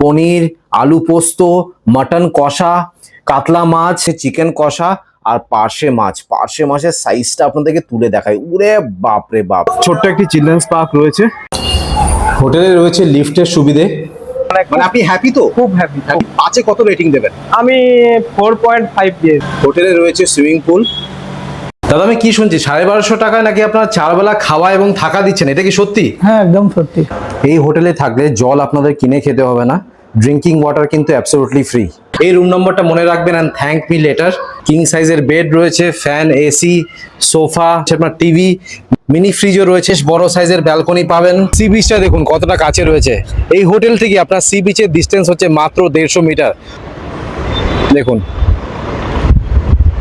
পনির আলু পোস্ত মাটন কষা কাতলা মাছ চিকেন কষা আর পার্শে মাছ। পার্শে মাছের সাইজটা আপনাদেরকে তুলে দেখাই। উরে বাপরে বাপ। ছোট্ট একটি চিলড্রেন্স পার্ক রয়েছে। হোটেলে রয়েছে লিফটের সুবিধে। মানে আপনি হ্যাপি তো? খুব হ্যাপি? পাঁচে কত রেটিং দেবেন? আমি ফোর পয়েন্ট ফাইভ দিয়ে হোটেলে রয়েছে সুইমিং পুল দাদা আমি কি শুনছি? সাড়ে বারোশো টাকায় নাকি আপনারা চার বেলা খাওয়া এবং থাকা দিচ্ছেন? এটা কি সত্যি? হ্যাঁ একদম সত্যি। এই হোটেলে থাকলে জল আপনাদের কিনে খেতে হবে না। ড্রিঙ্কিং ওয়াটার কিন্তু অ্যাবসোলুটলি ফ্রি এই রুম নম্বরটা মনে রাখবেন and thank me later king সাইজের বেড রয়েছে ফ্যান এসি সোফা আপনার টিভি মিনি ফ্রিজও রয়েছে বড় সাইজের ব্যালকনি পাবেন। সি বিচটা দেখুন কতটা কাছে রয়েছে। এই হোটেল থেকে আপনার সি বিচের ডিস্টেন্স হচ্ছে মাত্র দেড়শো মিটার দেখুন।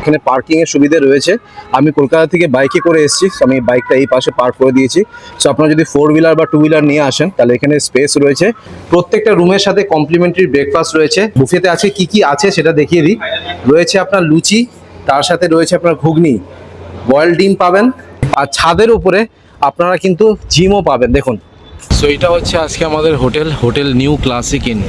এখানে পার্কিং এর সুবিধা রয়েছে। আমি কলকাতা থেকে বাইকে করে এসেছি আমি বাইকটা এই পাশে পার্ক করে দিয়েছি। সো আপনারা যদি ফোর হুইলার বা টু হুইলার নিয়ে আসেন, তাহলে এখানে স্পেস রয়েছে। প্রত্যেকটা রুমের সাথে কমপ্লিমেন্টারি ব্রেকফাস্ট রয়েছে। বুফেতে আছে কি কি আছে সেটা দেখিয়ে দিই। রয়েছে আপনার লুচি, তার সাথে রয়েছে আপনার ঘুগনি। বয়েল ডিম পাবেন। আর ছাদের উপরে আপনারা কিন্তু জিমও পাবেন। দেখুন। সো এটা হচ্ছে আজকে আমাদের hotel hotel new classic inn.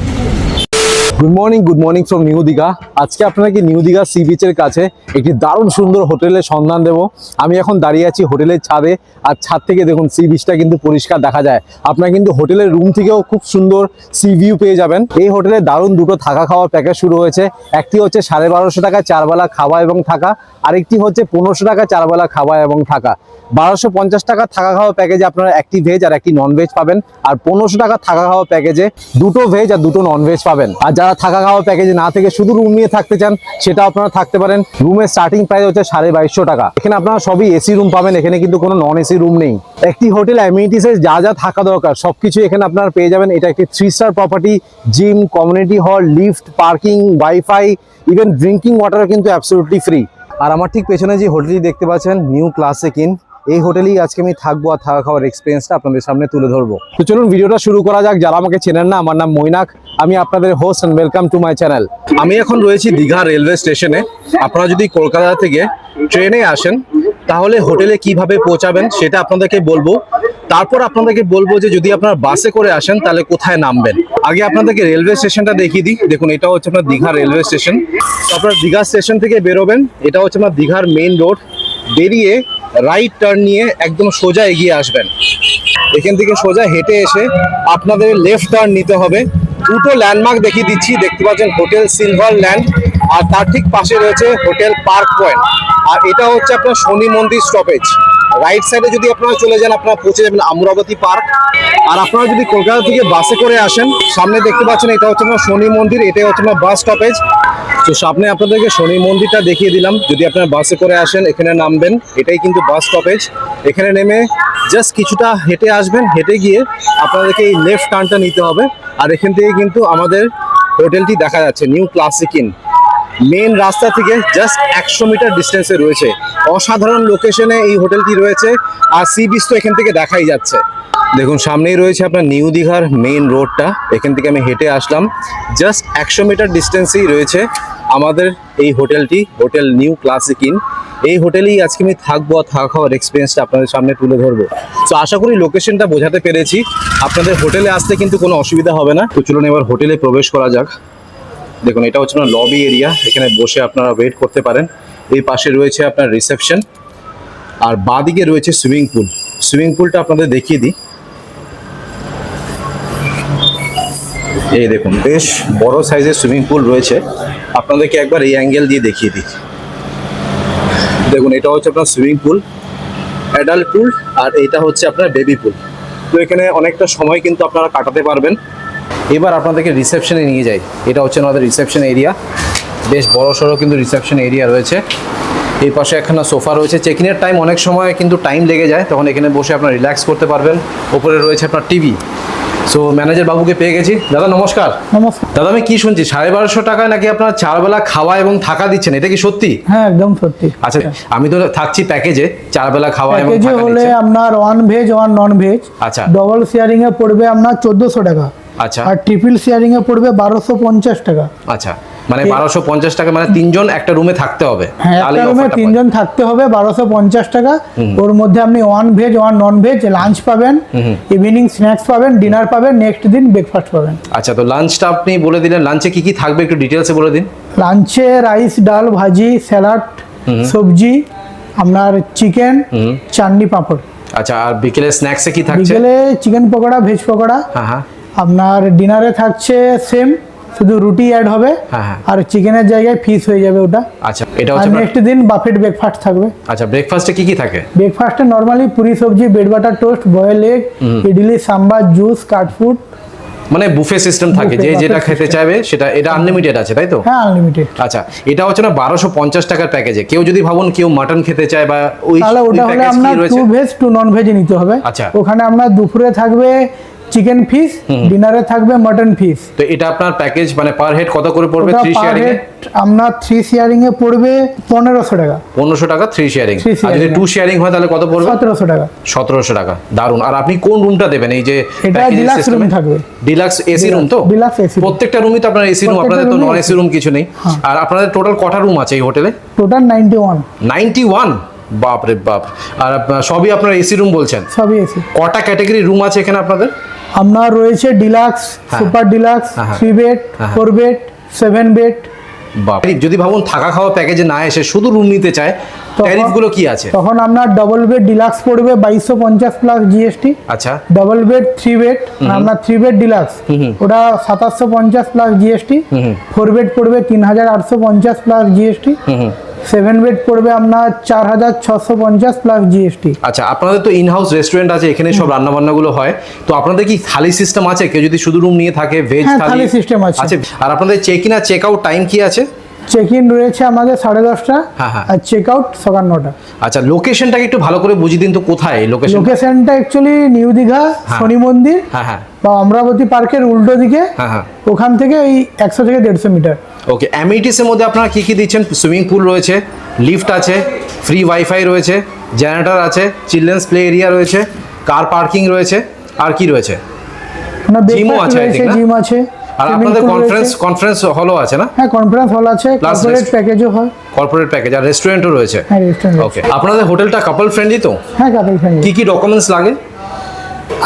Good morning good morning from new Digha আজকে আপনাকে নিউ দীঘা সি বিচের কাছে একটি দারুণ সুন্দর হোটেলের সন্ধান দেব? আমি এখন দাঁড়িয়ে আছি হোটেলের ছাদে, আর ছাদ থেকে দেখুন সি বিচটা কিন্তু পরিষ্কার দেখা যায়। আপনার কিন্তু হোটেলের রুম থেকেও খুব সুন্দর সি ভিউ পেয়ে যাবেন। এই হোটেলে দারুণ দুটো থাকা খাওয়ার প্যাকেজ শুরু হয়েছে। একটি হচ্ছে সাড়ে বারোশো টাকা চারবেলা খাওয়া এবং থাকা, আরেকটি হচ্ছে পনেরোশো টাকা চারবেলা খাওয়া এবং থাকা। বারোশো পঞ্চাশ টাকা থাকা খাওয়া প্যাকেজে আপনারা একটি ভেজ আর একটি নন ভেজ পাবেন, আর পনেরোশো টাকা থাকা খাওয়া প্যাকেজে দুটো ভেজ আর দুটো নন ভেজ পাবেন। আর থাকা খাওয়া প্যাকেজে না থেকে শুধু রুম নিয়ে থাকতে চান, সেটা আপনারা থাকতে পারেন। রুমের স্টার্টিং প্রাইস হচ্ছে সাড়ে বাইশশো টাকা। এখানে আপনারা সবই এসি রুম পাবেন, এখানে কিন্তু কোনো নন এসি রুম নেই। একটি হোটেল অ্যামিনিটিসের যা যা থাকা দরকার, সবকিছু এখানে আপনারা পেয়ে যাবেন। এটা একটি three star property gym community hall lift parking wifi even drinking ওয়াটারও কিন্তু অ্যাবসলুটলি ফ্রি আর আমার ঠিক পেছনে যে হোটেলটি দেখতে পাচ্ছেন নিউ ক্লাসিক ইন এই হোটেলেই আজকে আমি থাকব আর থাকা খাওয়ার এক্সপিরিয়েন্সটা আপনাদের সামনে তুলে ধরবো। তো চলুন ভিডিওটা শুরু করা যাক। যারা আমাকে চেনেন না, আমার নাম মৈনাক। আমি আপনাদের host and welcome to my channel আমি এখন রয়েছি দীঘা রেলওয়ে স্টেশনে আপনারা যদি কলকাতা থেকে ট্রেনে আসেন, তাহলে হোটেলে কীভাবে পৌঁছাবেন সেটা আপনাদেরকে বলব। তারপর আপনাদেরকে বলব যে যদি আপনারা বাসে করে আসেন, তাহলে কোথায় নামবেন? আগে আপনাদেরকে রেলওয়ে স্টেশনটা দেখিয়ে দিই। দেখুন, এটা হচ্ছে আপনার দীঘা রেলওয়ে স্টেশন আপনার দীঘা স্টেশন থেকে বেরোবেন। এটা হচ্ছে আপনার দীঘার মেইন রোড বেরিয়ে রাইট টার্ন নিয়ে একদম সোজা এগিয়ে আসবেন। এখান থেকে সোজা হেঁটে এসে আপনাদের লেফট টার্ন নিতে হবে। দুটো ল্যান্ডমার্ক দেখিয়ে দিচ্ছি। দেখতে পাচ্ছেন হোটেল সিলভার ল্যান্ড, আর তার ঠিক পাশে রয়েছে হোটেল পার্ক পয়েন্ট। আর এটা হচ্ছে আপনার শনি মন্দির স্টপেজ রাইট সাইডে যদি আপনারা চলে যান, আপনারা পৌঁছে যাবেন আমরাবতী পার্ক। আর আপনারা যদি কলকাতা থেকে বাসে করে আসেন, সামনে দেখতে পাচ্ছেন এটা হচ্ছে আপনার শনি মন্দির, এটাই হচ্ছে আপনার বাস স্টপেজ তো সামনে আপনাদেরকে শনি মন্দিরটা দেখিয়ে দিলাম। যদি আপনারা বাসে করে আসেন, এখানে নামবেন, এটাই কিন্তু বাস স্টপেজ এখানে নেমে জাস্ট কিছুটা হেঁটে আসবেন, হেঁটে গিয়ে আপনাদেরকে এই লেফট টার্নটা নিতে হবে। আর এখান থেকে কিন্তু আমাদের হোটেলটি দেখা যাচ্ছে নিউ ক্লাসিক ইন মেন রাস্তা থেকে জাস্ট একশো মিটার ডিস্টেন্সে রয়েছে। অসাধারণ লোকেশনে এই হোটেলটি রয়েছে আর সি বিচ তো এখান থেকে দেখাই যাচ্ছে। দেখুন, সামনেই রয়েছে আপনার নিউ দীঘার মেইন রোডটা এখান থেকে আমি হেঁটে আসলাম। জাস্ট একশো মিটার ডিস্টেন্সেই রয়েছে আমাদের এই হোটেলটি, হোটেল নিউ ক্লাসিক ইন এই হোটেলেই আজকে আমি থাকব আর থাকা খাওয়ার এক্সপিরিয়েন্সটা আপনাদের সামনে তুলে ধরবো। তো আশা করি লোকেশনটা বোঝাতে পেরেছি। আপনাদের হোটেলে আসতে কিন্তু কোনো অসুবিধা হবে না। তো চলুন এবার হোটেলে প্রবেশ করা যাক। দেখুন, এটা হচ্ছে আপনার লবি এরিয়া এখানে বসে আপনারা ওয়েট করতে পারেন। এই পাশে রয়েছে আপনার রিসেপশন আর বাঁদিকে রয়েছে সুইমিং পুল সুইমিং পুলটা আপনাদের দেখিয়ে দিই। এই দেখুন, বেশ বড় সাইজের সুইমিং পুল রয়েছে। আপনাদেরকে একবার এই অ্যাঙ্গেল দিয়ে দেখিয়ে দিই। দেখুন, এটা হচ্ছে আপনার সুইমিং পুল অ্যাডাল্ট পুল আর এটা হচ্ছে আপনার বেবি পুল তো এখানে অনেকটা সময় কিন্তু আপনারা কাটাতে পারবেন। এবার আপনাদেরকে রিসেপশনে নিয়ে যাই। এটা হচ্ছে আমাদের রিসেপশন এরিয়া বেশ বড় সড়ো কিন্তু রিসেপশন এরিয়া রয়েছে। এই পাশে একখানা সোফা রয়েছে। চেক ইনের টাইম অনেক সময় কিন্তু টাইম লেগে যায়। তখন এখানে বসে আপনার রিল্যাক্স করতে পারবেন। ওপরে রয়েছে আপনার টিভি সো ম্যানেজার বাবুকে পেয়ে গেছি। দাদা নমস্কার। নমস্কার। দাদা আমি কি শুনছি? সাড়ে বারোশো টাকায় নাকি আপনার চার বেলা খাওয়া এবং থাকা দিচ্ছেন? এটা কি সত্যি? হ্যাঁ একদম সত্যি। আচ্ছা আমি তো থাকছি প্যাকেজে। চার বেলা খাওয়া এবং থাকা হলে আপনার one veg one non veg আচ্ছা। ডবল শেয়ারিং এ পড়বে আপনার চোদ্দশো টাকা। আচ্ছা। আর ট্রিপল শেয়ারিং এ পড়বে বারোশো পঞ্চাশ টাকা। আচ্ছা মানে বারোশো পঞ্চাশ টাকা মানে তিনজন একটা রুমে থাকতে হবে। হ্যাঁ একটা রুমে তিনজন থাকতে হবে বারোশো পঞ্চাশ টাকা। ওর মধ্যে আপনি one veg one non veg lunch পাবেন ইভিনিং স্ন্যাক্স পাবেন ডিনার পাবেন নেক্সট দিন ব্রেকফাস্ট পাবেন। আচ্ছা তো লাঞ্চটা আপনি বলে দিলেন লাঞ্চে কি কি থাকবে একটু ডিটেলসে বলে দিন। লাঞ্চে রাইস ডাল ভাজি স্যালাড সবজি আপনার চিকেন চাটনি পাঁপড়। আচ্ছা আর বিকেলে স্ন্যাক্সে কি থাকছে? বিকেলে চিকেন পকোড়া ভেজ পকোড়া। হ্যাঁ হ্যাঁ। আপনার ডিনারে থাকছে সেম শুধু রুটি অ্যাড হবে হ্যাঁ, হ্যাঁ। আর চিকেনের জায়গায় ফিস হয়ে যাবে ওটা। আচ্ছা এটা হচ্ছে নেক্সট দিন বাফেট ব্রেকফাস্ট থাকবে। আচ্ছা ব্রেকফাস্টে কি কি থাকে? ব্রেকফাস্টে নর্মালি পুরি সবজি bread butter toast boil egg idli sambar juice cut food মানে বুফে সিস্টেম থাকে যে যেটা খেতে চাইবে সেটা এটা আনলিমিটেড আছে তাই তো? হ্যাঁ আনলিমিটেড আচ্ছা এটা হচ্ছে না বারোশো পঞ্চাশ টাকার প্যাকেজে কেউ যদি ভাবুন কেউ মাটন খেতে চায় বা ওই তাহলে ওটা হলে আপনার two veg two non veg নিতে হবে। আচ্ছা। ওখানে আপনার দুপুরে থাকবে চিকেন ফিস ডিনারে থাকবে মটন ফিস তো এটা আপনার প্যাকেজ মানে পার হেড কত করে পড়বে? থ্রি শেয়ারিং এ হেড আপনার থ্রি শেয়ারিং এ পড়বে পনেরোশো টাকা। পনেরোশো টাকা থ্রি শেয়ারিং আর যদি টু শেয়ারিং হয় তাহলে কত পড়বে? সতেরোশো টাকা। সতেরোশো টাকা। দারুণ আর আপনি কোন রুমটা দেবেন? এই যে এটা ডিলাক্স রুম থাকবে। ডিলাক্স এসি রুম তো? ডিলাক্স এসি প্রত্যেকটা রুমই তো আপনার এসি রুম আপনাদের তো নন এসি রুম কিছু নেই। আর আপনাদের টোটাল কটা রুম আছে এই হোটেলে total ninety one ninety one বাপ রে বাপ। আর সবই আপনার এসি রুম বলছেন? সবই এসি কটা ক্যাটাগরি রুম আছে এখানে আপনাদের? আপনার রয়েছে deluxe. Super deluxe. Three bed. Four bed seven bed বাপ যদি ভাবুন থাকা খাওয়া প্যাকেজে না এসে শুধু রুম নিতে চায় তখন- ট্যারিফগুলো কি আছে? তখন আপনার ডবল বেড ডিলাক্স পড়বে বাইশশো পঞ্চাশ প্লাস জিএসটি আচ্ছা। ডবল বেড থ্রি বেড আপনার থ্রি বেড ডিলাক্স ওটা সাতাশশো পঞ্চাশ প্লাস জিএসটি ফোর বেড পড়বে তিন হাজার আটশো পঞ্চাশ প্লাস জিএসটি সেভেন বেড পড়বে আপনার চার হাজার ছশো পঞ্চাশ প্লাস জিএসটি আচ্ছা আপনাদের তো ইনহাউস রেস্টুরেন্ট আছে এখানে সব রান্না বান্না গুলো হয়। তো আপনাদের কি থালি সিস্টেম আছে? কেউ যদি শুধু রুম নিয়ে থাকে ভেজ খালি থালি সিস্টেম আছে। আছে আর আপনাদের চেক ইন আর চেক আউট টাইম কি আছে? চেক ইন রয়েছে আমাদের সাড়ে দশটা হ্যাঁ, হ্যাঁ। আর চেক আউট সকাল নটা। আচ্ছা লোকেশনটাকে একটু ভালো করে বুঝিয়ে দিন তো কোথায় লোকেশন লোকেশনটা অ্যাকচুয়ালি নিউ দীঘা শনি মন্দির হ্যাঁ হ্যাঁ। বা অমরাবতী পার্কের উল্টো দিকে। হ্যাঁ হ্যাঁ। ওখান থেকে এই একশো থেকে দেড়শো মিটার। ওকে অ্যামিটিসের মধ্যে আপনারা কি কি দিচ্ছেন? সুইমিং পুল রয়েছে লিফট আছে ফ্রি ওয়াইফাই রয়েছে জেনারেটর আছে চিলড্রেন্স প্লে এরিয়া রয়েছে কার পার্কিং রয়েছে আর কি রয়েছে? মানে Gym আছে? জিম আছে। আর আপনাদের কনফারেন্স কনফারেন্স হলও আছে না? হ্যাঁ কনফারেন্স হল আছে কর্পোরেট প্যাকেজও হয়। কর্পোরেট প্যাকেজ আর রেস্টুরেন্টও রয়েছে? হ্যাঁ রেস্টুরেন্ট ওকে আপনাদের হোটেলটা কাপল ফ্রেন্ডলি তো? হ্যাঁ কাপল ফ্যামিলি কি কি ডকুমেন্টস লাগে?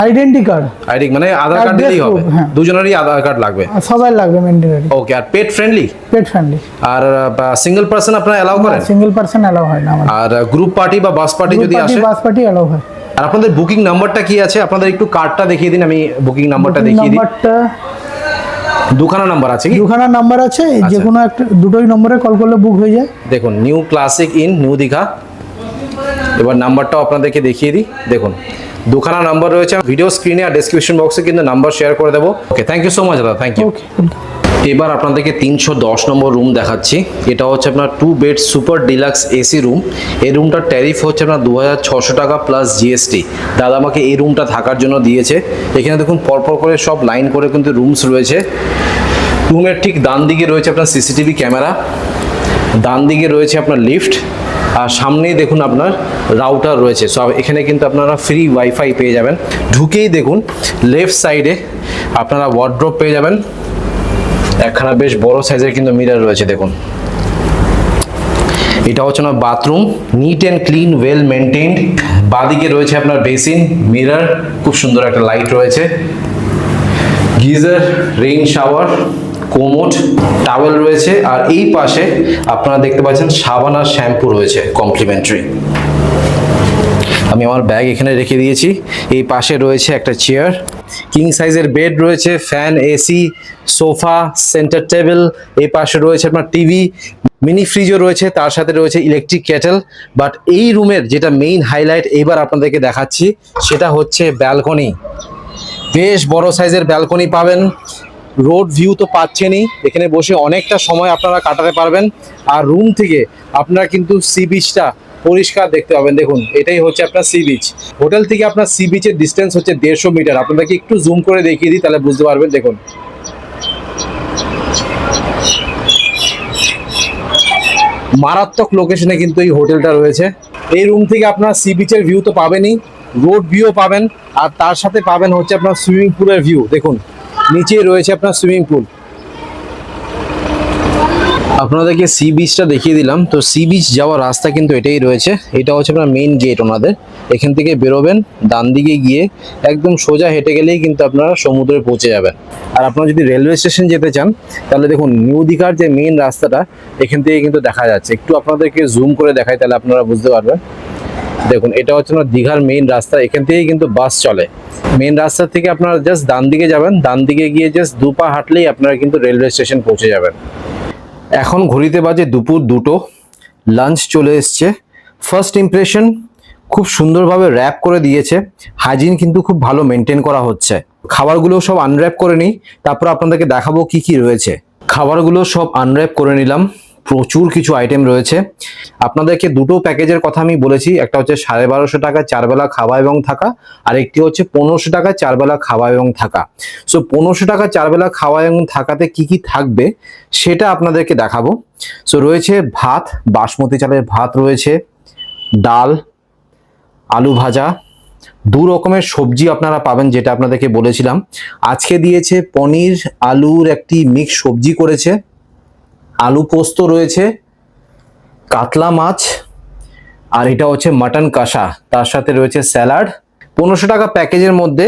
আইডেন্টি কার্ড আইডি মানে আধার কার্ড দিলেই হবে। হ্যাঁ। দুজনেরই আধার কার্ড লাগবে? সবাই লাগবে মেনটেনারি ওকে আর পেট ফ্রেন্ডলি পেট ফ্যামিলি আর সিঙ্গেল পার্সন আপনারা অ্যালাউ করেন? সিঙ্গেল পার্সন অ্যালাউ হয় না আর গ্রুপ পার্টি বা বাস পার্টি যদি আসে? বাস পার্টি অ্যালাউ হয়। আর আপনাদের বুকিং নাম্বারটা কি আছে? আপনাদের একটু কার্ডটা দেখিয়ে দিন আমি বুকিং নাম্বারটা দেখিয়ে দিই। নাম্বারটা দুখানা নাম্বার আছে কি? দুখানা নাম্বার আছে যে আচ্ছা। কোনো একটা দুটোই নম্বরে কল করলে বুক হয়ে যায়। দেখুন new classic inn new Digha. এবার নাম্বারটাও আপনাদেরকে দেখিয়ে দিই। দেখুন দুখানা নাম্বার রয়েছে। ভিডিও স্ক্রিনে আর ডেসক্রিপশন বক্সে কিন্তু নাম্বার শেয়ার করে দেবো। Okay thank you so much দাদা থ্যাংক ইউ ওকে এবার আপনাদেরকে তিনশো দশ নম্বর রুম দেখাচ্ছি। এটা হচ্ছে আপনার two bed super deluxe AC room এই রুমটার ট্যারিফ হচ্ছে আপনার দু টাকা প্লাস জিএসটি দাদা আমাকে এই রুমটা থাকার জন্য দিয়েছে। এখানে দেখুন পরপর করে সব লাইন করে কিন্তু রুমস রয়েছে। রুমের ঠিক ডান দিকে রয়েছে আপনার সিসিটিভি ক্যামেরা। ডান দিকে রয়েছে আপনার লিফট আর সামনেই দেখুন আপনার রাউটার রয়েছে। সব এখানে কিন্তু আপনারা ফ্রি ওয়াইফাই পেয়ে যাবেন। ঢুকেই দেখুন লেফট সাইডে আপনারা ওয়ার্ড্রপ পেয়ে যাবেন। একখানা বেশ বড় সাইজের কিন্তু মিরার রয়েছে, দেখুন। এটা হচ্ছে না bathroom neat and clean well maintained বাদিকে রয়েছে আপনার বেসিন মিরার খুব সুন্দর একটা লাইট রয়েছে। Geyser rain shower commode towel রয়েছে। আর এই পাশে আপনারা দেখতে পাচ্ছেন সাবান আর শ্যাম্পু রয়েছে কমপ্লিমেন্টারি আমি আমার ব্যাগ এখানে রেখে দিয়েছি। এই পাশে রয়েছে একটা চেয়ার কিং সাইজের বেড রয়েছে, fan, AC, sofa, centre table, এই পাশে রয়েছে আপনার টিভি, মিনি ফ্রিজও রয়েছে, তার সাথে রয়েছে ইলেকট্রিক কেটেল। বাট এই রুমের যেটা মেইন হাইলাইট এবার আপনাদেরকে দেখাচ্ছি, সেটা হচ্ছে ব্যালকনি। বেশ বড় সাইজের ব্যালকনি পাবেন। রোড ভিউ তো পাচ্ছেনই, এখানে বসে অনেকটা সময় আপনারা কাটাতে পারবেন। আর রুম থেকে আপনারা কিন্তু সি বিচটা পরিষ্কার দেখতে পাবেন। দেখুন, এটাই হচ্ছে আপনার সি বিচ হোটেল থেকে আপনার সি বিচের ডিস্টেন্স হচ্ছে দেড়শো মিটার। আপনাদেরকে একটু জুম করে দেখিয়ে দিই, তাহলে বুঝতে পারবেন। দেখুন। মারাত্মক লোকেশনে কিন্তু এই হোটেলটা রয়েছে। এই রুম থেকে আপনার সি বিচের ভিউ তো পাবেনই রোড ভিউ পাবেন, আর তার সাথে পাবেন হচ্ছে আপনার সুইমিং পুলের ভিউ দেখুন নিচে রয়েছে আপনার সুইমিং পুল আপনাদেরকে সি বিচটা দেখিয়ে দিলাম। তো সি বিচ যাওয়ার রাস্তা কিন্তু এটাই রয়েছে। এটা হচ্ছে আপনার মেইন গেট ওনাদের। এখান থেকে বেরোবেন, ডান দিকে গিয়ে একদম সোজা হেঁটে গেলেই কিন্তু আপনারা সমুদ্রে পৌঁছে যাবেন। আর আপনারা যদি রেলওয়ে স্টেশন যেতে চান, তাহলে দেখুন নিউ দীঘার যে মেইন রাস্তাটা, এখান থেকে কিন্তু দেখা যাচ্ছে। একটু আপনাদেরকে জুম করে দেখাই, তাহলে আপনারা বুঝতে পারবেন। দেখুন, এটা হচ্ছে আপনার দীঘার মেইন রাস্তা। এখান থেকেই কিন্তু বাস চলে। মেইন রাস্তা থেকে আপনারা জাস্ট ডান দিকে যাবেন। ডান দিকে গিয়ে জাস্ট দু পা হাঁটলেই আপনারা কিন্তু রেলওয়ে স্টেশন পৌঁছে যাবেন। এখন ঘড়িতে বাজে দুপুর দুটো লাঞ্চ চলে এসছে। ফার্স্ট ইমপ্রেশন খুব সুন্দরভাবে র্যাপ করে দিয়েছে। হাইজিন কিন্তু খুব ভালো মেনটেন করা হচ্ছে। খাবারগুলো সব আনর্যাপ করে নিই, তারপর আপনাদেরকে দেখাবো কি কি রয়েছে। খাবারগুলো সব আনর্যাপ করে নিলাম। প্রচুর কিছু আইটেম রয়েছে। আপনাদেরকে দুটো প্যাকেজের কথা আমি বলেছি, একটা হচ্ছে সাড়ে বারোশো টাকা চারবেলা খাওয়া এবং থাকা, আর একটি হচ্ছে পনেরোশো টাকা চারবেলা খাওয়া এবং থাকা। সো পনেরোশো টাকা চারবেলা খাওয়া এবং থাকাতে কি কি থাকবে, সেটা আপনাদেরকে দেখাবো। সো রয়েছে ভাত, বাসমতি চালের ভাত রয়েছে, ডাল, আলু ভাজা, দু রকমের সবজি আপনারা পাবেন, যেটা আপনাদেরকে বলেছিলাম। আজকে দিয়েছে পনির, আলুর একটি মিক্স সবজি করেছে। আলু পোস্ত রয়েছে, কাতলা মাছ, আর এটা হচ্ছে মাটন কষা। তার সাথে রয়েছে স্যালাড। পনেরোশো টাকা প্যাকেজের মধ্যে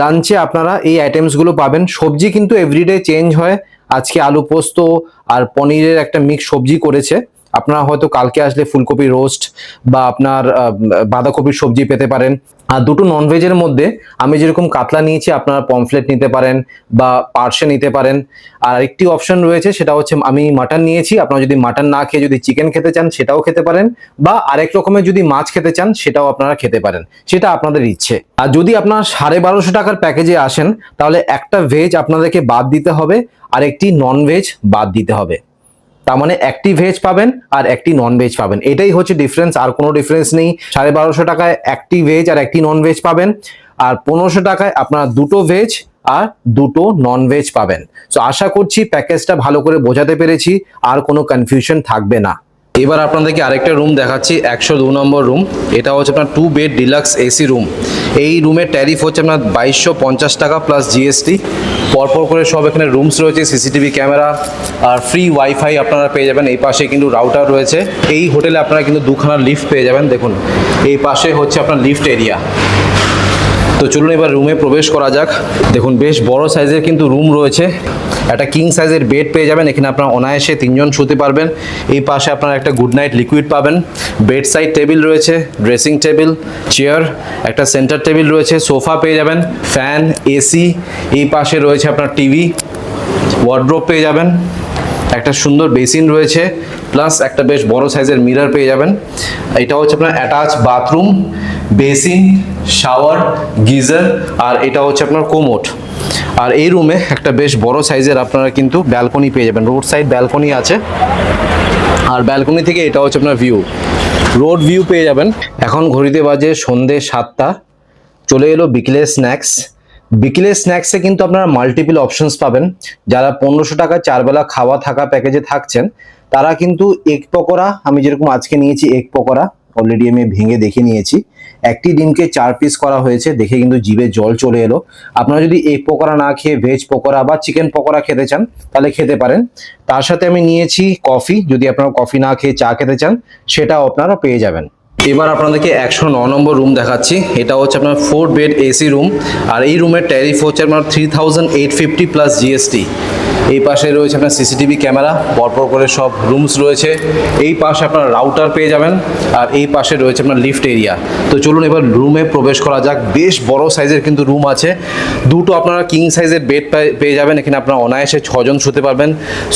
লাঞ্চে আপনারা এই আইটেমসগুলো পাবেন। সবজি কিন্তু এভরিডে চেঞ্জ হয়। আজকে আলু পোস্ত আর পনিরের একটা মিক্স সবজি করেছে। আপনারা হয়তো কালকে আসলে ফুলকপি রোস্ট বা আপনার বাঁধাকপির সবজি পেতে পারেন। আর দুটো ননভেজের মধ্যে আমি যেরকম কাতলা নিয়েছি, আপনারা পমফ্লেট নিতে পারেন বা পার্সে নিতে পারেন। আর একটি অপশন রয়েছে, সেটা হচ্ছে আমি মাটন নিয়েছি, আপনারা যদি মাটন না খেয়ে যদি চিকেন খেতে চান, সেটাও খেতে পারেন। বা আরেক রকমের যদি মাছ খেতে চান, সেটাও আপনারা খেতে পারেন। সেটা আপনাদের ইচ্ছে। আর যদি আপনার সাড়ে বারোশো টাকার প্যাকেজে আসেন, তাহলে একটা ভেজ আপনাদেরকে বাদ দিতে হবে আর একটি নন ভেজ বাদ দিতে হবে। তার মানে একটি ভেজ পাবেন আর একটি নন ভেজ পাবেন। এটাই হচ্ছে ডিফারেন্স আর কোনো ডিফারেন্স নেই। সাড়ে বারোশো টাকায় একটি ভেজ আর একটি নন ভেজ পাবেন। আর পনেরোশো টাকায় আপনারা দুটো ভেজ আর দুটো নন ভেজ পাবেন। তো আশা করছি প্যাকেজটা ভালো করে বোঝাতে পেরেছি, আর কোনো কনফিউশন থাকবে না। এবার আপনাদেরকে আরেকটা রুম দেখাচ্ছি, একশো দু নম্বর রুম এটা হচ্ছে আপনার two bed deluxe AC room এই রুমের ট্যারিফ হচ্ছে আপনার বাইশশো পঞ্চাশ টাকা প্লাস জিএসটি পরপর করে সব এখানে রুমস রয়েছে সিসিটিভি ক্যামেরা আর ফ্রি ওয়াইফাই আপনারা পেয়ে যাবেন। এই পাশে কিন্তু রাউটার রয়েছে। এই হোটেলে আপনারা কিন্তু দুখানা লিফট পেয়ে যাবেন। দেখুন, এই পাশে হচ্ছে আপনার লিফট এরিয়া তো চলুন এবার রুমে প্রবেশ করা যাক। দেখুন, বেশ বড় সাইজের কিন্তু রুম রয়েছে। একটা কিং সাইজের বেড পেয়ে যাবেন। এখানে আপনারা অনায়াসে তিনজন শুতে পারবেন। এই পাশে আপনারা একটা গুড নাইট লিকুইড পাবেন। বেড সাইড টেবিল রয়েছে ড্রেসিং টেবিল চেয়ার একটা সেন্টার টেবিল রয়েছে সোফা পেয়ে যাবেন ফ্যান এসি এই পাশে রয়েছে আপনার টিভি ওয়ার্ড্রোপ পেয়ে যাবেন, একটা সুন্দর বেসিন রয়েছে প্লাস একটা বেশ বড় সাইজের মিরর পেয়ে যাবেন। এটা হচ্ছে আপনার attach bathroom basin, shower, geyser আর এটা হচ্ছে আপনার কোমোট। আর এই রুমে একটা বেশ বড় সাইজের আপনারা কিন্তু ব্যালকনি পেয়ে যাবেন। রোড সাইড ব্যালকনি আছে। আর ব্যালকনি থেকে এটা হচ্ছে আপনার ভিউ। রোড ভিউ পেয়ে যাবেন। এখন ঘড়িতে বাজে সন্ধে সাতটা। চলে এলো বিকেলের স্ন্যাক্স। বিকেলের স্ন্যাক্সে কিন্তু আপনারা মাল্টিপল অপশনস পাবেন। যারা পনেরোশো টাকা চারবেলা খাওয়া থাকা প্যাকেজে থাকছেন, তারা কিন্তু এক পকোড়া, আমি যেরকম আজকে নিয়েছি এক পকোড়া অলরেডি আমি ভেঙে দেখে নিয়েছি। একটি ডিমকে চার পিস করা হয়েছে, দেখে কিন্তু জিভে জল চলে এলো। আপনারা যদি এগ পকোড়া না খেয়ে ভেজ পকোড়া বা চিকেন পকোড়া খেতে চান, তাহলে খেতে পারেন। তার সাথে আমি নিয়েছি কফি যদি আপনারা কফি না খেয়ে চা খেতে চান, সেটাও আপনারা পেয়ে যাবেন। এবার আপনাদেরকে একশো ন নম্বর রুম দেখাচ্ছি। এটা হচ্ছে আপনার ফোর বেড এসি রুম আর এই রুমের ট্যারিফ হচ্ছে আপনার three thousand eight fifty plus GST এই পাশে রয়েছে আপনার সিসিটিভি ক্যামেরা পরপর করে সব রুমস রয়েছে। এই পাশে আপনার রাউটার পেয়ে যাবেন। আর এই পাশে রয়েছে আপনার লিফট এরিয়া তো চলুন এবার রুমে প্রবেশ করা যাক। বেশ বড় সাইজের কিন্তু রুম আছে। দুটো আপনারা কিং সাইজের বেড পেয়ে যাবেন। এখানে আপনারা অনায়াসে ছজন শুতে পারবেন।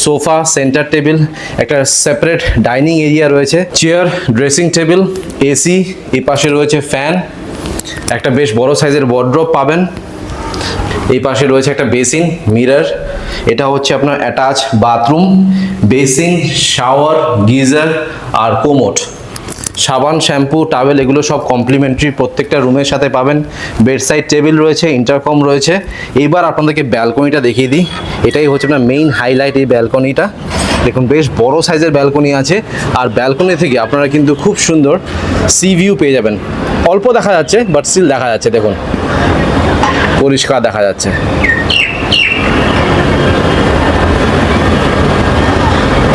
সোফা সেন্টার টেবিল একটা সেপারেট ডাইনিং এরিয়া রয়েছে। চেয়ার ড্রেসিং টেবিল এসি, এই পাশে রয়েছে ফ্যান, একটা বেশ বড় সাইজের ওয়ার্ড্রপ পাবেন। এই পাশে রয়েছে একটা বেসিন, মিরর, এটা হচ্ছে আপনার attach bathroom basin shower geyser আর কোমোট সাবান, শ্যাম্পু, টাওয়েল, এগুলো সব কমপ্লিমেন্টারি প্রত্যেকটা রুমের সাথে পাবেন। বেড সাইড টেবিল রয়েছে ইন্টারকম রয়েছে। এইবার আপনাদেরকে ব্যালকনিটা দেখিয়ে দিই। এটাই হচ্ছে আপনার মেইন হাইলাইট এই ব্যালকনিটা দেখুন, বেশ বড় সাইজের ব্যালকনি আছে। আর ব্যালকনি থেকে আপনারা কিন্তু খুব সুন্দর সি ভিউ পেয়ে যাবেন। অল্প দেখা যাচ্ছে বাট স্টিল দেখা যাচ্ছে, দেখুন। পরিষ্কার দেখা যাচ্ছে।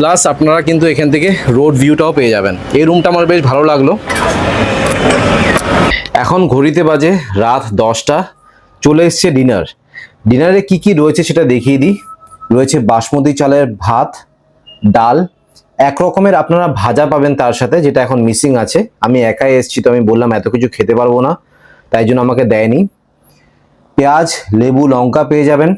প্লাস আপনারা কিন্তু এখান থেকে রোড ভিউটাও পেয়ে যাবেন। এই রুমটা আমার বেশ ভালো লাগল। এখন ঘড়িতে বাজে রাত দশটা। চলে এসছে ডিনার ডিনারে কি কি রয়েছে সেটা দেখিয়ে দিই। রয়েছে বাসমতি চালের ভাত, ডাল। এক রকমের আপনারা ভাজা পাবেন তার সাথে, যেটা এখন মিসিং আছে। আমি একাই এসেছি তো আমি বললাম এত কিছু খেতে পারব না, তাই জন্য আমাকে দেয়নি। পেঁয়াজ, লেবু, লঙ্কা পেয়ে যাবেন।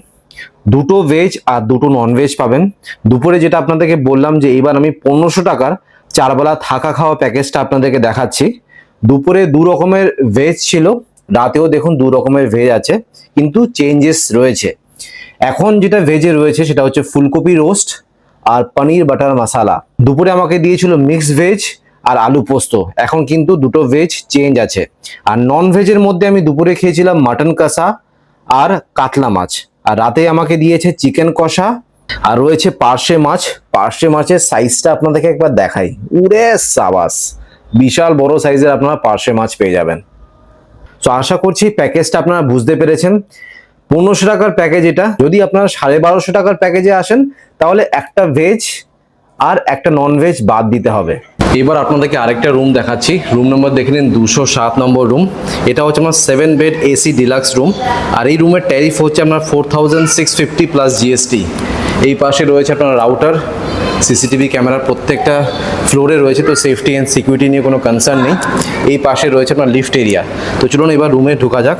দুটো ভেজ আর দুটো নন ভেজ পাবেন। দুপুরে যেটা আপনাদেরকে বললাম যে এইবার আমি পনেরোশো টাকার চারবেলা থাকা খাওয়া প্যাকেজটা আপনাদেরকে দেখাচ্ছি। দুপুরে দু রকমের ভেজ ছিল, রাতেও দেখুন দু রকমের ভেজ আছে, কিন্তু চেঞ্জেস রয়েছে। এখন যেটা ভেজে রয়েছে সেটা হচ্ছে ফুলকপি রোস্ট আর পনির বাটার মশালা দুপুরে আমাকে দিয়েছিল মিক্সড ভেজ আর আলু পোস্ত। এখন কিন্তু দুটো ভেজ চেঞ্জ আছে। আর নন ভেজের মধ্যে আমি দুপুরে খেয়েছিলাম মাটন কষা আর কাতলা মাছ। আর রাতে আমাকে দিয়েছে চিকেন কষা, আর রয়েছে পার্শে মাছ। পার্শে মাছের সাইজটা আপনাদেরকে একবার দেখাই। উড়ে সাবাস। বিশাল বড় সাইজের আপনারা পার্শে মাছ পেয়ে যাবেন। তো আশা করছি প্যাকেজটা আপনারা বুঝতে পেরেছেন। পনেরোশো টাকার প্যাকেজ এটা। যদি আপনারা সাড়ে বারোশো টাকার প্যাকেজে আসেন, তাহলে একটা ভেজ আর একটা নন ভেজ বাদ দিতে হবে। এবার আপনাদেরকে আরেকটা রুম দেখাচ্ছি। রুম নম্বর দেখে নিন, দুশো সাত নম্বর রুম এটা হচ্ছে আমার seven bed AC deluxe room আর এই রুমের ট্যারিফ হচ্ছে আপনার four thousand six fifty plus GST এই পাশে রয়েছে আপনার রাউটার সিসিটিভি ক্যামেরা প্রত্যেকটা ফ্লোরে রয়েছে, তো সেফটি অ্যান্ড সিকিউরিটি নিয়ে কোনো কনসার্ন নেই। এই পাশে রয়েছে আপনার লিফট এরিয়া তো চলুন এবার রুমে ঢোকা যাক।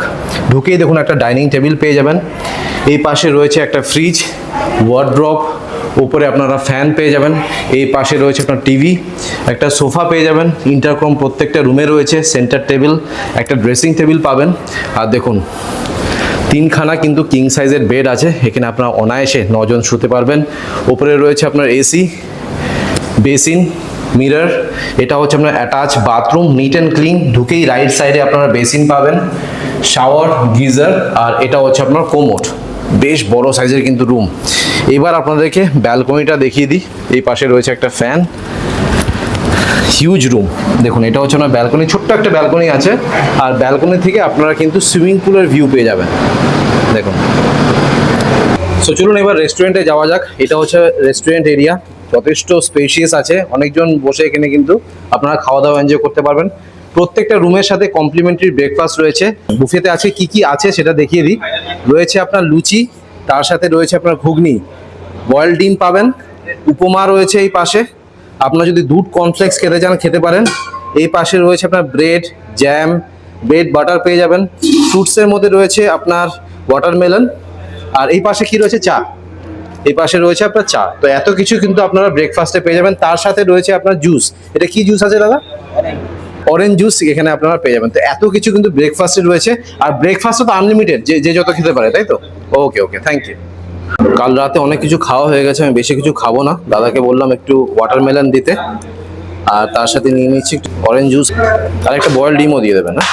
ঢুকেই দেখুন একটা ডাইনিং টেবিল পেয়ে যাবেন। এই পাশে রয়েছে একটা ফ্রিজ ওয়ার্ড্রপ উপরে আপনারা ফ্যান পেয়ে যাবেন, এই পাশে রয়েছে আপনার টিভি একটা সোফা পেয়ে যাবেন ইন্টারকম প্রত্যেকটা রুমে রয়েছে সেন্টার টেবিল একটা ড্রেসিং টেবিল পাবেন। আর দেখুন, তিনখানা কিন্তু কিং সাইজের বেড আছে, এখানে আপনারা অনায়াসে নজন শুতে পারবেন। উপরে রয়েছে আপনার এসি বেসিন মিরর এটা হচ্ছে আপনার attach bathroom neat and clean ঢুকেই রাইট সাইডে আপনারা বেসিন পাবেন। শাওয়ার গিজার আর এটা হচ্ছে আপনার কোমোট বেশ বড় সাইজের কিন্তু রুম এবার আপনাদেরকে ব্যালকনিটা দেখিয়ে দিই। এই পাশে রয়েছে একটা ফ্যান। হিউজ রুম দেখুন, এটা হচ্ছে আপনার ব্যালকনি, ছোট্ট একটা ব্যালকনি আছে। আর ব্যালকনি থেকে আপনারা কিন্তু সুইমিং পুলের ভিউ পেয়ে যাবেন। দেখুন। সো চলুন এবার রেস্টুরেন্টে যাওয়া যাক। এটা হচ্ছে রেস্টুরেন্ট এরিয়া যথেষ্ট স্পেশিয়াস আছে। অনেকজন বসে এখানে কিন্তু আপনারা খাওয়া দাওয়া এনজয় করতে পারবেন। প্রত্যেকটা রুমের সাথে কমপ্লিমেন্টারি ব্রেকফাস্ট রয়েছে। বুফেতে আছে কি কি আছে সেটা দেখিয়ে দিই। রয়েছে আপনার লুচি তার সাথে রয়েছে আপনার ঘুগনি। বয়েল ডিম পাবেন। উপমা রয়েছে এই পাশে। আপনার যদি দুধ কর্নফ্লেক্স খেতে চান, খেতে পারেন। এই পাশে রয়েছে আপনার ব্রেড জ্যাম ব্রেড বাটার পেয়ে যাবেন। ফ্রুটসের মধ্যে রয়েছে আপনার ওয়াটারমেলন আর এই পাশে কি রয়েছে? চা। এই পাশে রয়েছে আপনার চা। তো এত কিছু কিন্তু আপনারা ব্রেকফাস্টে পেয়ে যাবেন। তার সাথে রয়েছে আপনার জুস এটা কি জুস আছে দাদা? অরেঞ্জ জুস এখানে আপনারা পেয়ে যাবেন। তো এত কিছু কিন্তু ব্রেকফাস্টে রয়েছে। আর ব্রেকফাস্টও তো আনলিমিটেড যে যে যত খেতে পারে, তাই তো? ওকে ওকে থ্যাংক ইউ কাল রাতে অনেক কিছু খাওয়া হয়ে গেছে, আমি বেশি কিছু খাব না। দাদাকে বললাম একটু ওয়াটারমেলন দিতে। আর তার সাথে নিয়ে নিচ্ছি একটু অরেঞ্জ জুস আর একটা বয়েল ডিমও দিয়ে দেবেন হ্যাঁ?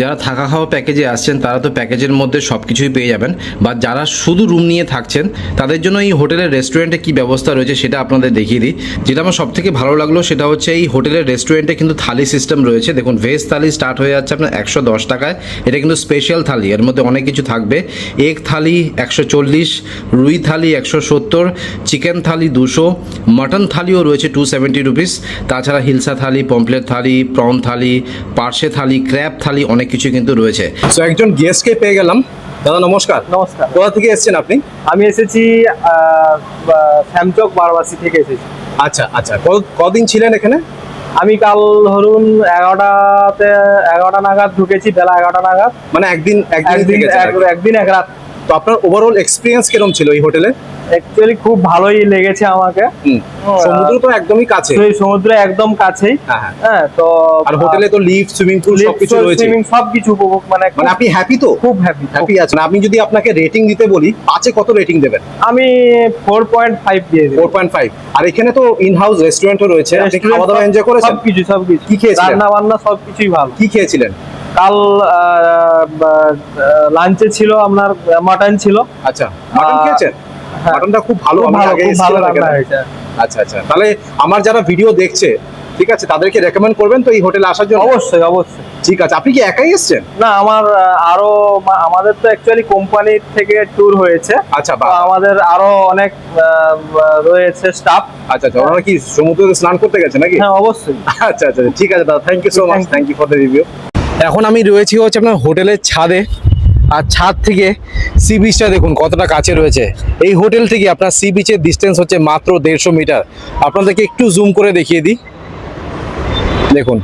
যারা থাকা খাওয়া প্যাকেজে আসছেন, তারা তো প্যাকেজের মধ্যে সব কিছুই পেয়ে যাবেন। বা যারা শুধু রুম নিয়ে থাকছেন, তাদের জন্য এই হোটেলের রেস্টুরেন্টে কি ব্যবস্থা রয়েছে সেটা আপনাদের দেখিয়ে দিই। যেটা আমার সব থেকে ভালো লাগল, সেটা হচ্ছে এই হোটেলের রেস্টুরেন্টে কিন্তু থালি সিস্টেম রয়েছে। দেখুন ভেজ থালি স্টার্ট হয়ে যাচ্ছে আপনার একশো দশ টাকায়। এটা কিন্তু স্পেশাল থালি, এর মধ্যে অনেক কিছু থাকবে। এগ থালি একশো চল্লিশ, রুই থালি একশো সত্তর চিকেন থালি দুশো মাটন থালিও রয়েছে টু সেভেন্টি রুপিস তাছাড়া হিলসা থালি পমপ্লেট থালি প্রন থালি, পার্শে থালি ক্র্যাব থালি অনেক কিছু কিন্তু রয়েছে। সো একজন গেস্টকে পেয়ে গেলাম। দাদা নমস্কার। নমস্কার। কোথা থেকে এসেছেন আপনি? আমি এসেছি শ্যামচক বারবাসী থেকে এসেছি। আচ্ছা আচ্ছা। কদিন ছিলেন এখানে? আমি কাল ধরুন এগারোটাতে এগারোটা নাগাদ ঢুকেছি বেলা এগারোটা নাগাদ। মানে একদিন একদিন একদিন এক রাত। তো আপনার ওভারঅল এক্সপিরিয়েন্স কীরকম ছিল এই হোটেলে? অ্যাকচুয়ালি খুব ভালোই লেগেছে আমাকে। সমুদ্র তো একদমই কাছে। সমুদ্র একদম কাছেই। হ্যাঁ হ্যাঁ। হ্যাঁ তো আর হোটেলে তো লিফট সুইমিং পুল সবকিছু রয়েছে। সুইমিং সবকিছু উপভোগ মানে মানে আপনি হ্যাপি তো? খুব হ্যাপি হ্যাপি আছেন। আপনি যদি আপনাকে রেটিং দিতে বলি পাঁচে কত রেটিং দেবেন? আমি ফোর পয়েন্ট ফাইভ দিয়ে দিই ফোর পয়েন্ট ফাইভ আর এখানে তো ইন হাউস রেস্টুরেন্টও রয়েছে। আপনি খাওয়া দাওয়া এনজয় করেছেন? সবকিছু সবকিছু। কি খেয়েছিলেন? রান্না বান্না সবকিছুই ভালো। কি খেয়েছিলেন? কাল লাঞ্চে ছিল আপনার মাটন ছিল। আচ্ছা মাটন খেয়েছেন। মাটনটা খুব ভালো খুব ভালো ভালো রান্না হয়েছে। আচ্ছা আচ্ছা। তাহলে আমার যারা ভিডিও দেখছে ঠিক আছে তাদেরকে রেকমেন্ড করবেন তো এই হোটেলে আসার জন্য? অবশ্যই অবশ্যই। ঠিক আছে আপনি কি একাই এসেছেন? না আমার আরও আমাদের তো অ্যাকচুয়ালি কোম্পানির থেকে ট্যুর হয়েছে। আচ্ছা আমাদের আরও অনেক রয়েছে স্টাফ আচ্ছা আচ্ছা ওনারা কি সমুদ্রে স্নান করতে গেছে নাকি? হ্যাঁ অবশ্যই। আচ্ছা আচ্ছা ঠিক আছে দাদা thank you so much thank you for the review এখন আমি রয়েছি হচ্ছে আপনার হোটেলের ছাদে। আর ছাদ থেকে সি বিচটা দেখুন কতটা কাছে রয়েছে। এই হোটেল থেকে আপনার সি বিচের ডিস্টেন্স হচ্ছে মাত্র দেড়শো মিটার। আপনাদেরকে একটু জুম করে দেখিয়ে দিই। দেখুন।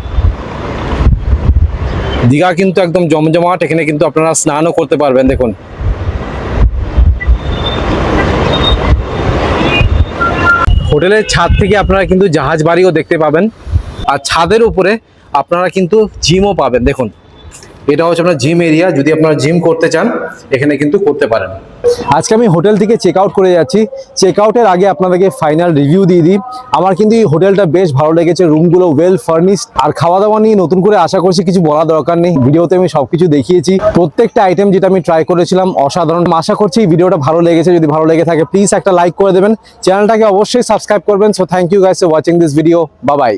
দীঘা কিন্তু একদম জমজমাট, এখানে কিন্তু আপনারা স্নানও করতে পারবেন, দেখুন। হোটেলের ছাদ থেকে আপনারা কিন্তু জাহাজ বাড়িও দেখতে পাবেন। আর ছাদের উপরে আপনারা কিন্তু জিমও পাবেন, দেখুন। এটা হচ্ছে আপনার জিম এরিয়া যদি আপনারা জিম করতে চান, এখানে কিন্তু করতে পারেন। আজকে আমি হোটেল থেকে চেক আউট করে যাচ্ছি। চেক আউটের আগে আপনাদেরকে ফাইনাল রিভিউ দিয়ে দিই। আমার কিন্তু এই হোটেলটা বেশ ভালো লেগেছে রুমগুলো ওয়েল ফার্নিশড আর খাওয়া দাওয়া নিয়ে নতুন করে আশা করছি কিছু বলা দরকার নেই। ভিডিওতে আমি সব কিছু দেখিয়েছি। প্রত্যেকটা আইটেম যেটা আমি ট্রাই করেছিলাম, অসাধারণ। আশা করছি এই ভিডিওটা ভালো লেগেছে। যদি ভালো লেগে থাকে প্লিজ একটা লাইক করে দেবেন। চ্যানেলটাকে অবশ্যই সাবস্ক্রাইব করবেন। So thank you guys watching this video bye